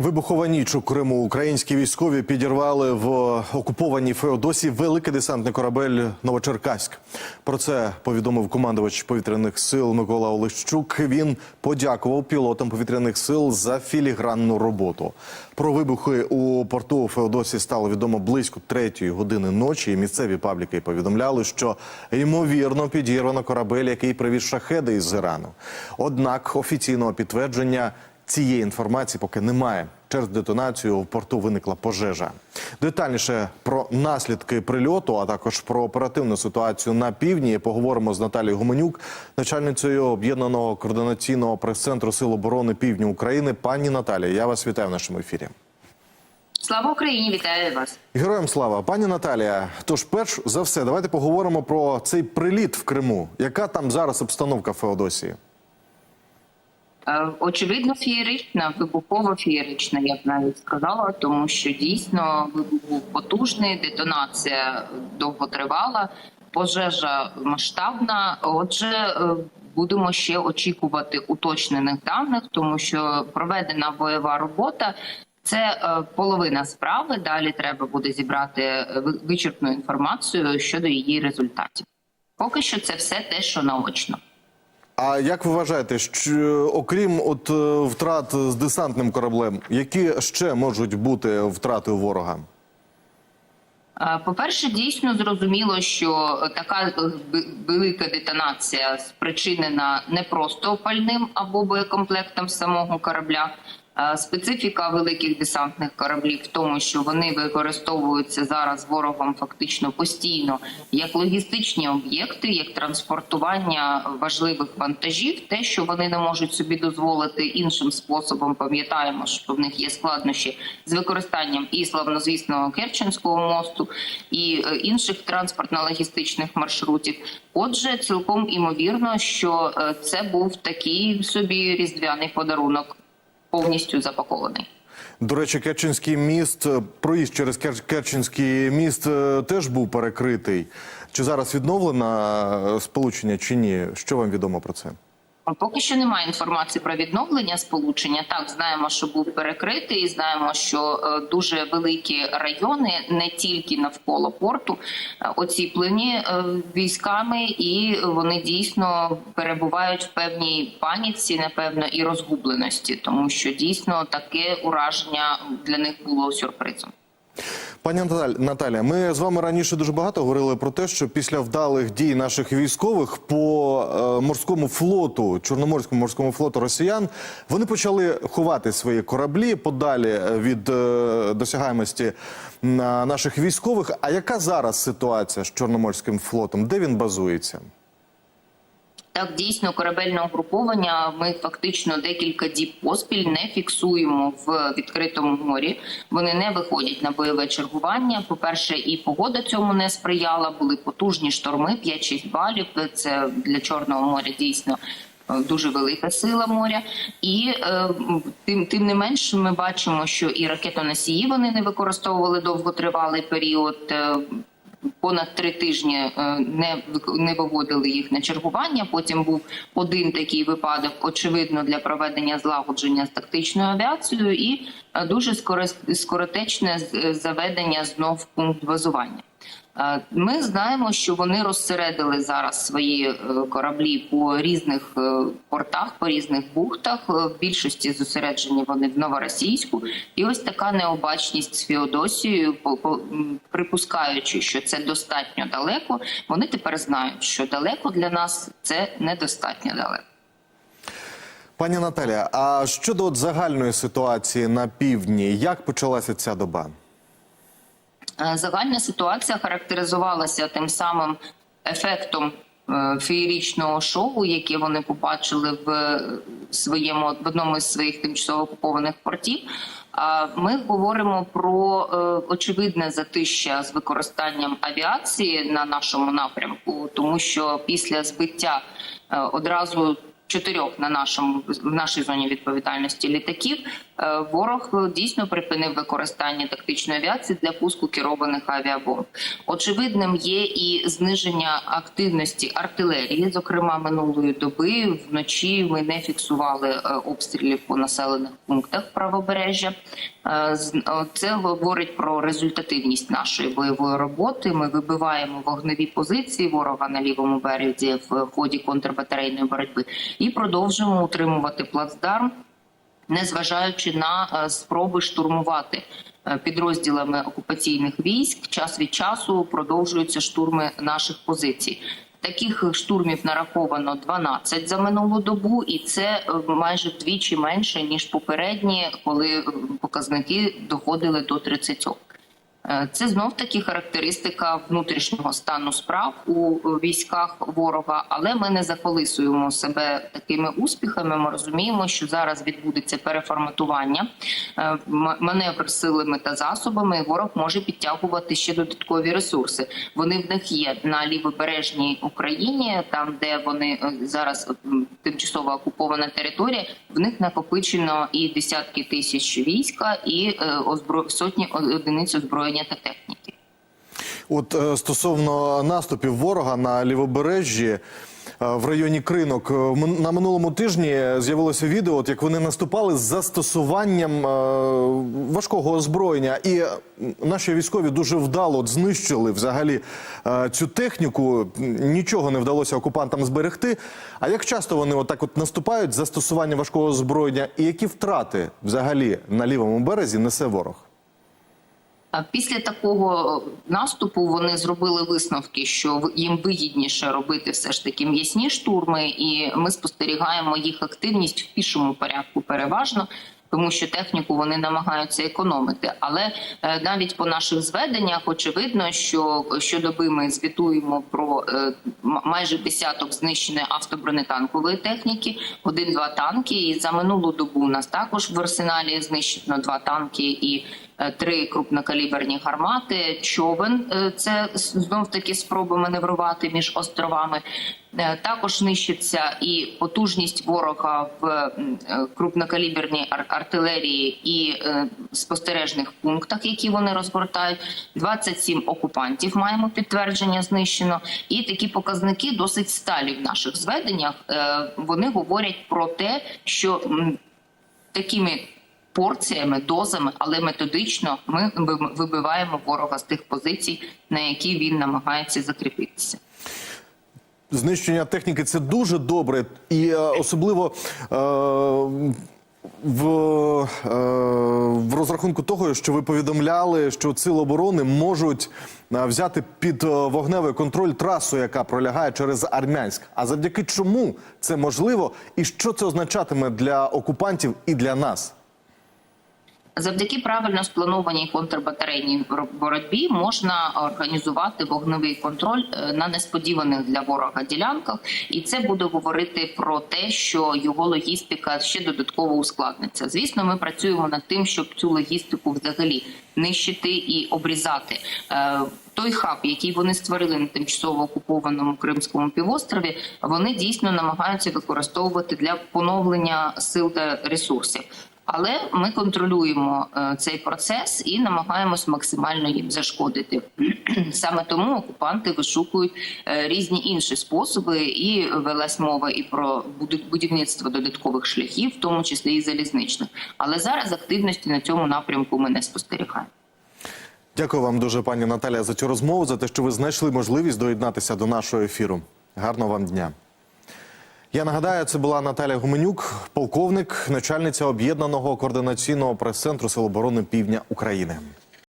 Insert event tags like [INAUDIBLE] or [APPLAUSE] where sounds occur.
Вибухова ніч у Криму українські військові підірвали в окупованій Феодосі великий десантний корабель Новочеркаськ. Про це повідомив командувач повітряних сил Микола Олещук. Він подякував пілотам повітряних сил за філігранну роботу. Про вибухи у порту Феодосі стало відомо близько третьої години ночі. І місцеві пабліки повідомляли, що ймовірно підірвано корабель, який привіз шахеди із Ірану. Однак офіційного підтвердження цієї інформації поки немає. Через детонацію в порту виникла пожежа. Детальніше про наслідки прильоту, а також про оперативну ситуацію на півдні поговоримо з Наталією Гуменюк, начальницею об'єднаного координаційного прес-центру Сил оборони Півдня України. Пані Наталія, я вас вітаю в нашому ефірі. Слава Україні, вітаю вас. Героям слава, пані Наталія. Тож, перш за все, давайте поговоримо про цей приліт в Криму. Яка там зараз обстановка в Феодосії? Е, Очевидно, феєрична, вибухово феєрична, я б навіть сказала, тому що дійсно вибух був потужний, детонація довго тривала, пожежа масштабна. Отже, е, будемо ще очікувати уточнених даних, тому що проведена бойова робота. Це е, половина справи. Далі треба буде зібрати вичерпну інформацію щодо її результатів. Поки що це все те, що наочно. А як ви вважаєте, що окрім от е, втрат з десантним кораблем, які ще можуть бути втрати у ворога? Е, По-перше, дійсно зрозуміло, що така е, велика детонація спричинена не просто пальним або боєкомплектом самого корабля. Е, Специфіка великих десантних кораблів в тому, що вони використовуються зараз ворогом фактично постійно як логістичні об'єкти, як транспортування важливих вантажів, те, що вони не можуть собі дозволити іншим способом. Пам'ятаємо, що в них є складнощі з використанням і славнозвісного Керченського мосту, і е, інших транспортно-логістичних маршрутів. Отже, цілком імовірно, що е, це був такий собі різдвяний подарунок, повністю запакований. До речі, Керченський міст, е, проїзд через Кер- Керченський міст е, теж був перекритий. Чи зараз відновлено е, сполучення чи ні? Що вам відомо про це? Поки що немає інформації про відновлення сполучення. Так знаємо, що був перекритий. Знаємо, що е, дуже великі райони, не тільки навколо порту, е, оціплені е, військами, і вони дійсно перебувають в певній паніці, напевно, і розгубленості, тому що дійсно таке ураження для них було сюрпризом. Пані Наталя, ми з вами раніше дуже багато говорили про те, що після вдалих дій наших військових по е, морському флоту, чорноморському морському флоту росіян, вони почали ховати свої кораблі подалі е, від е, досягаємості наших військових. А яка зараз ситуація з чорноморським флотом? Де він базується? Так, дійсно, корабельне угруповання. Ми фактично декілька діб поспіль не фіксуємо в відкритому морі. Вони не виходять на бойове чергування. По перше, і погода цьому не сприяла. Були потужні шторми, 5-6 балів. Це для чорного моря дійсно. е, Дуже велика сила моря, і е, тим тим не менш, ми бачимо, що і ракетоносії вони не використовували довготривалий період. Е, понад три тижні е, не не виводили їх на чергування. Потім був один такий випадок, очевидно, для проведення злагодження з тактичною авіацією, і е, дуже скоро- скоротечне заведення знов пункт базування. Е, Ми знаємо, що вони розсередили зараз свої е, кораблі по різних е, портах, по різних бухтах. В більшості зосереджені вони в новоросійську, і ось така необачність з Феодосією, припускаючи, що це достатньо далеко. Вони тепер знають, що далеко для нас це недостатньо далеко. Пані Наталя, а щодо от загальної ситуації на півдні, як почалася ця доба? Е, Загальна ситуація характеризувалася тим самим ефектом е, феєрічного шоу, яке вони побачили в е, своєму в одному із своїх тимчасово окупованих портів. А ми говоримо про очевидне затища з використанням авіації на нашому напрямку, тому що після збиття одразу чотирьох на нашому в нашій зоні відповідальності літаків ворог е, дійсно припинив використання тактичної авіації для пуску керованих авіабомб. Очевидним є і зниження активності артилерії. Зокрема, минулої доби вночі ми не фіксували е, обстрілів по населених пунктах правобережжя. Е, е, Це говорить про результативність нашої бойової роботи. Ми вибиваємо вогневі позиції ворога на лівому березі в ході контрбатарейної боротьби і продовжуємо утримувати плацдарм незважаючи на е, спроби штурмувати е, підрозділами окупаційних військ, час від часу продовжуються штурми наших позицій. Таких штурмів нараховано 12 за минулу добу, і це е, майже вдвічі менше ніж попередні, коли показники доходили до 30. Е, Це знов таки характеристика внутрішнього стану справ у військах ворога, але ми не заколисуємо себе такими успіхами. Ми розуміємо, що зараз відбудеться переформатування, е, маневр силами та засобами. і Ворог може підтягувати ще додаткові ресурси. Вони в них є на лівобережній Україні, там де вони е, зараз тимчасово окупована територія. В них накопичено і десятки тисяч війська, і сотні одиниць озброєння техніки. От е, стосовно наступів ворога на лівобережжі. е, В районі кринок Е, на минулому тижні з'явилося відео, от як вони наступали з застосуванням важкого озброєння, і наші військові дуже вдало знищили взагалі цю техніку. Нічого не вдалося окупантам зберегти. А як часто вони отак от наступають з застосуванням важкого озброєння, і які втрати взагалі на лівому березі несе ворог? Після такого наступу вони зробили висновки, що їм вигідніше робити все ж таки м'ясні штурми, і ми спостерігаємо їх активність в пішому порядку переважно. Тому що техніку вони намагаються економити, але е, навіть по наших зведеннях очевидно, що щодоби ми звітуємо про е, майже десяток знищеної автобронетанкової техніки, один-два танки. І за минулу добу у нас також в арсеналі знищено два танки і три крупнокаліберні гармати. Човен е, це знов таки спроба маневрувати між островами. Е, Також нищиться і потужність ворога в е, крупнокаліберній артилерії і е, спостережних пунктах, які вони розгортають. 27 окупантів маємо підтвердження знищено. І такі показники досить сталі в наших зведеннях. Е, Вони говорять про те, що такими порціями, дозами, але методично ми вибиваємо ворога з тих позицій, на які він намагається закріпитися. Знищення техніки це дуже добре, і е, особливо е, в, е, в розрахунку того, що ви повідомляли, що сили оборони можуть е, взяти під е, вогневий контроль трасу, яка пролягає через Армянськ. А завдяки чому це можливо, і що це означатиме для окупантів і для нас? Завдяки правильно спланованій контрбатарейній боротьбі можна організувати вогневий контроль е, на несподіваних для ворога ділянках, і це буде говорити про те, що його логістика ще додатково ускладниться. Звісно, ми працюємо над тим, щоб цю логістику взагалі нищити і обрізати. Е, Той хаб, який вони створили на тимчасово окупованому Кримському півострові, вони дійсно намагаються використовувати для поновлення сил та ресурсів. Але ми контролюємо е, цей процес і намагаємось максимально їм зашкодити. [CLEARS THROAT] Саме тому окупанти вишукують е, різні інші способи, і велась мова і про будівництво додаткових шляхів, в тому числі і залізничних. Але зараз активності на цьому напрямку ми не спостерігаємо. Дякую вам дуже, пані Наталія, за цю розмову, за те, що ви знайшли можливість доєднатися до нашого ефіру. Гарного вам дня. Я нагадаю, це була Наталя Гуменюк, полковник, начальниця об'єднаного координаційного прес-центру Сил оборони Півдня України.